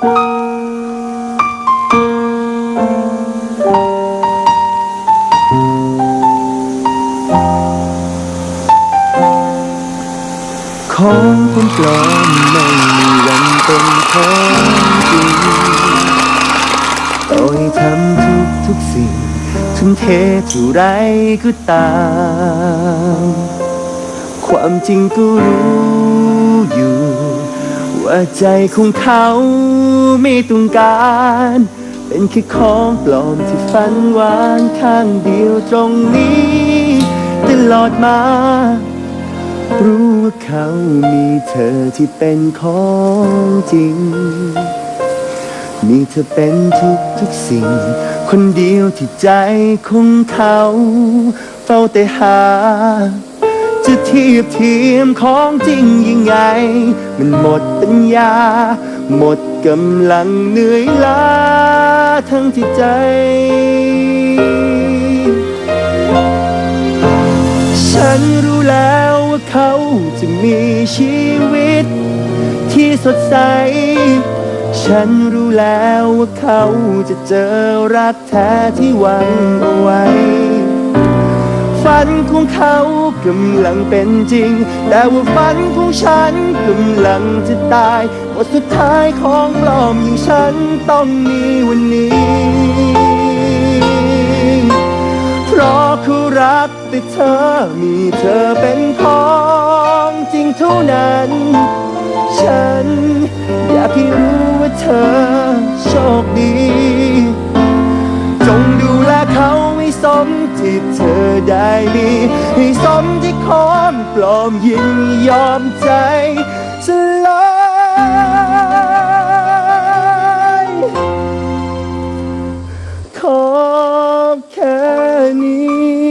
ของคนปลอมไม่มีวันเป็นของจริงต่อให้ทำทุกทุกๆสิ่ง ทุ่มเทเท่าไรก็ตาม ความจริงก็รู้ ว่าใจของเขาไม่ต้องการ เป็นแค่ของปลอมที่ฝันหวานข้างเดียวตรงนี้ ตลอดมา รู้ว่าเขามีเธอที่เป็นของจริง มีเธอเป็นทุกทุกๆสิ่ง คนเดียวที่ใจของเขา เฝ้าแต่หา จะเทียบเทียมของจริงยังไง มันหมดปัญญา หมดกำลังเหนื่อยล้าทั้งที่ใจ ฉันรู้แล้วว่าเขาจะมีชีวิต ที่สดใส ฉันรู้แล้วว่าเขาจะเจอรักแท้ที่หวังเอาไว้ ฝันของเขา กำลังเป็นจริง แต่ว่าฝันของฉันกำลังจะตายบทสุดท้ายของปลอมอย่างฉันต้องมีวันนี้ เพราะเขารักแต่เธอมีเธอเป็นของจริงเท่านั้น ฉันอยากให้รู้ว่าเธอโชคดี จงดูแลเขา ให้สมที่เธอได้มีให้สมที่คอนปลอมยินยอมใจสลายขอแค่นี้